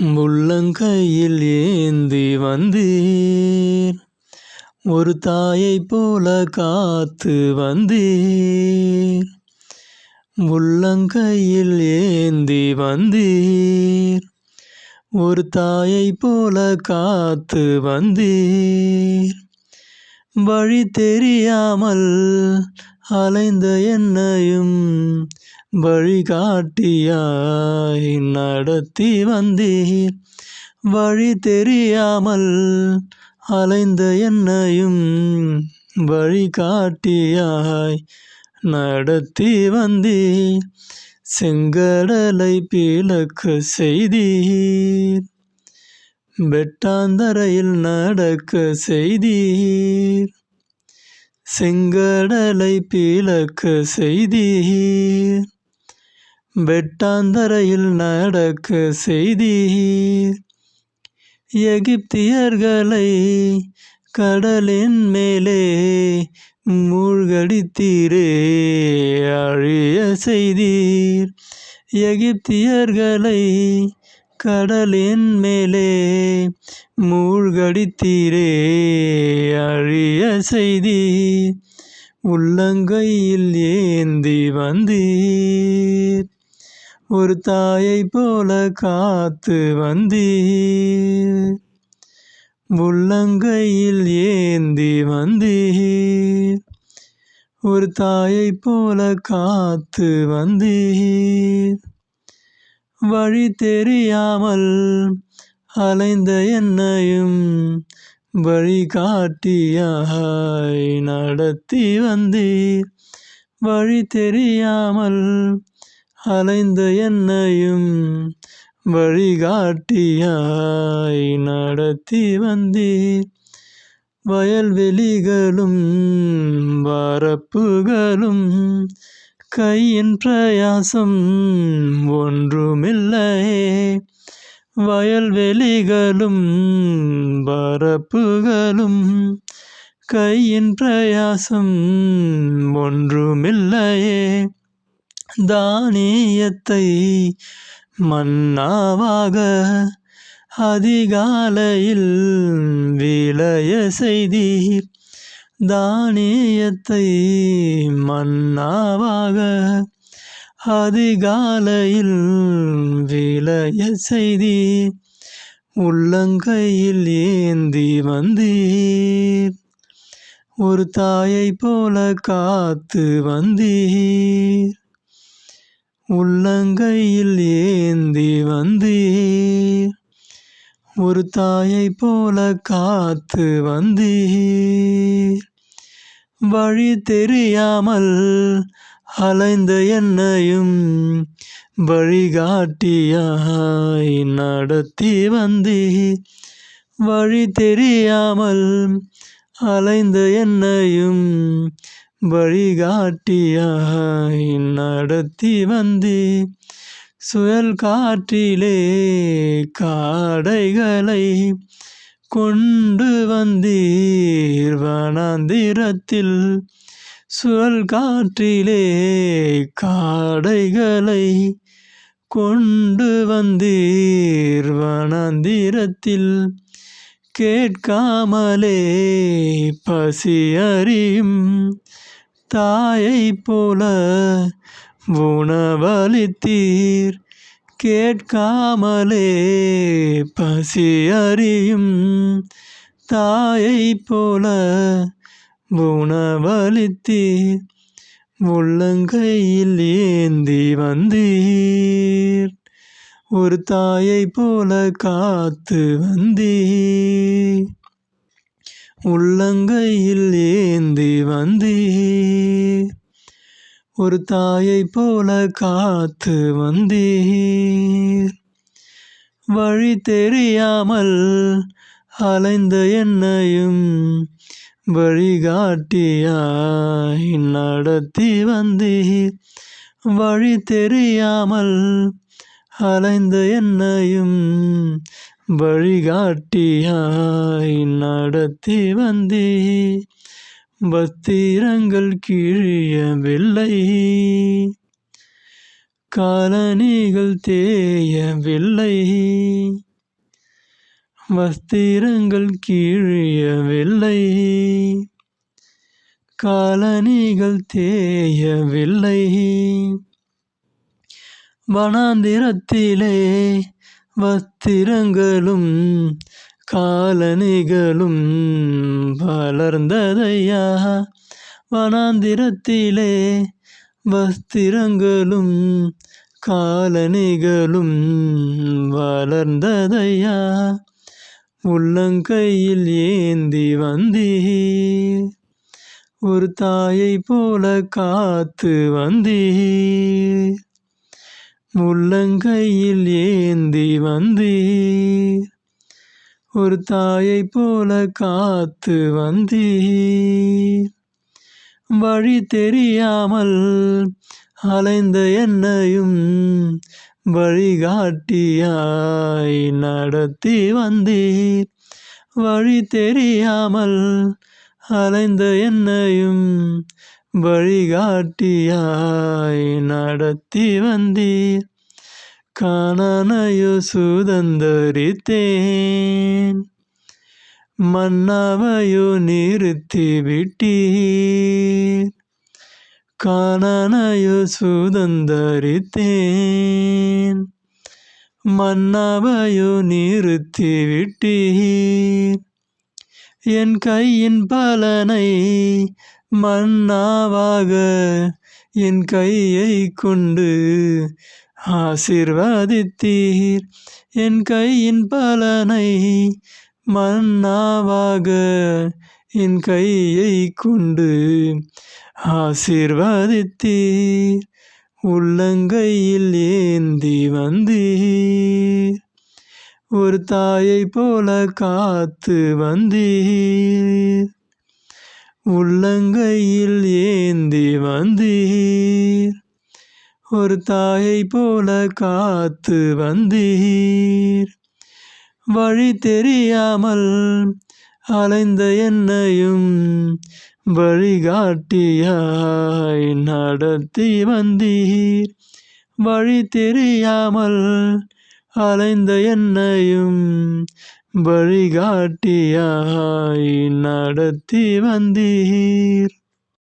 உள்ளங்கையில் ஏந்தி வந்தீர். ஒரு தாயை போல காத்து வந்தீர். உள்ளங்கையில் ஏந்தி வந்தீர். ஒரு தாயைப் போல காத்து வந்தீர். வழி தெரியாமல் அலைந்த என்னையும் வழிகாட்டியாய் நடத்தி வந்தீர். வழி தெரியாமல் அலைந்த என்னையும் வழிகாட்டியாய் நடத்தி வந்தீர். செங்கடலை பிளக்க செய்தீர். வெட்டாந்தரையில் நடக்க செய்தீர். செங்கடலை பிளக்க செய்தீர். வெட்டாந்தரையில் நடக்க செய்தீர். எகிப்தியர்களை கடலின் மேலே மூழ்கடித்தீரே அழிய செய்தீர். எகிப்தியர்களை கடலின் மேலே மூழ்கடித்தீரே அழிய செய்தீர். உள்ளங்கையில் ஏந்தி வந்தீர். ஒரு தாயை போல காத்து வந்தீர். உள்ளங்கையில் ஏந்தி வந்தீர். ஒரு தாயை போல காத்து வந்தீர். வழி தெரியாமல் அலைந்த என்னையும் வழிகாட்டியாய் நடத்தி வந்தீர். வழி தெரியாமல் அலைந்த என்னையும் வழிகாட்டியாய் நடத்தி வந்தீர். வயல்வெளிகளும் வரப்புகளும் கையின் பிரயாசம் ஒன்றுமில்லையே. வயல்வெளிகளும் வரப்புகளும் கையின் பிரயாசம் ஒன்றுமில்லையே. தானியத்தை மன்னாவாக அதிகாலையில் விளைய செய்தீர். தானியத்தை மன்னாவாக அதிகாலையில் விளைய செய்தீர். உள்ளங்கையில் ஏந்தி வந்தீர். ஒரு தாயைப் போல காத்து வந்தீர். உள்ளங்கையில் ஏந்தி வந்தீர். ஒரு தாயை போல காத்து வந்தீர். வழி தெரியாமல் அலைந்த என்னையும் வழிகாட்டியாய் நடத்தி வந்தீர். வழி தெரியாமல் அலைந்த என்னையும் வழிகாட்டியாய் நடத்தி வந்தீர் சுழல் காற்றிலே காடைகளை கொண்டு வந்தீர் வனாந்திரத்தில். சுழல் காற்றிலே காடைகளை கொண்டு வந்தீர் வனாந்திரத்தில். கேட்காமலே பசி அறியும் தாயை போல உணவளித்தீர். கேட்காமலே பசி அறியும் தாயை போல உணவளித்தீர். உள்ளங்கையில் ஏந்தி வந்தீர். ஒரு தாயை போல காத்து வந்தீர். உள்ளங்கையில் ஏந்தி வந்தீர். ஒரு தாயை போல காத்து வந்தீர். வழி தெரியாமல் அலைந்த என்னையும் வழிகாட்டியாய் நடத்தி வந்தீர். வழி தெரியாமல் அலைந்த என்னையும் வழிகாட்டியாய் நடத்தி வந்தே. பத்திரங்கள் கிழியவில்லை. காலணிகள் தேயவில்லை. வஸ்திரங்கள் கீழியவில்லை. காலணிகள் தேயவில்லை. வனாந்திரத்திலே வஸ்திரங்களும் காலணிகளும் வளர்ந்ததையா? வனாந்திரத்திலே வஸ்திரங்களும் காலணிகளும் வளர்ந்ததையா? உள்ளங்கையில் ஏந்தி வந்தீர். ஒரு தாயை போல காத்து வந்தீர். உள்ளங்கையில் ஏந்தி வந்தீர். ஒரு தாயை போல காத்து வந்தீர். வழி தெரியாமல் அலைந்த என்னையும் வழிகாட்டியாய் நடத்தி வந்தீர். வழி தெரியாமல் அலைந்த என்னையும் வழிகாட்டியாய் நடத்தி வந்தீர். காணனையோ சுதந்தரித்தேன். மன்னாவையோ நிறுத்தி விட்டீர். காணனையோ சுதந்தரித்தேன். மன்னாவையோ நிறுத்தி விட்டீர். என் கையின் பலனை மன்னாவாக என் கையை கொண்டு ஆசிர்வாதித்தீர். என் கையின் பலனை மன்னாவாக என் கையை கொண்டு ஆசிர்வாதித்தீர். உள்ளங்கையில் ஏந்தி வந்தீர். ஒரு தாயை போல காத்து வந்தீர். உள்ளங்கையில் ஏந்தி வந்தீர். ஒரு தாயை போல காத்து வந்தீர். வழி தெரியாமல் அலைந்த என்னையும் வழிகாட்டியாய் நடத்தி வந்தீர். வழி தெரியாமல் அலைந்த என்னையும் வழிகாட்டியாய் நடத்தி வந்தீர்.